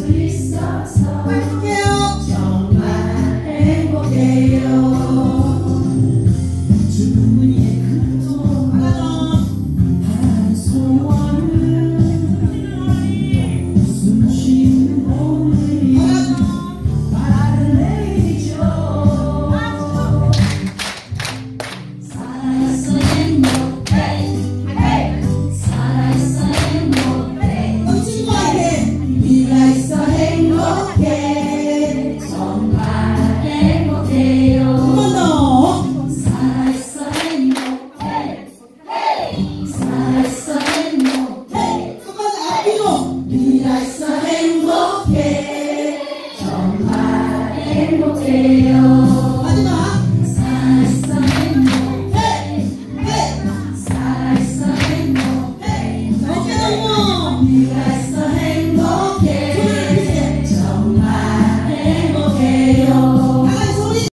Christ our 네가 있어 행복해. 정말 행복해요. 마지막.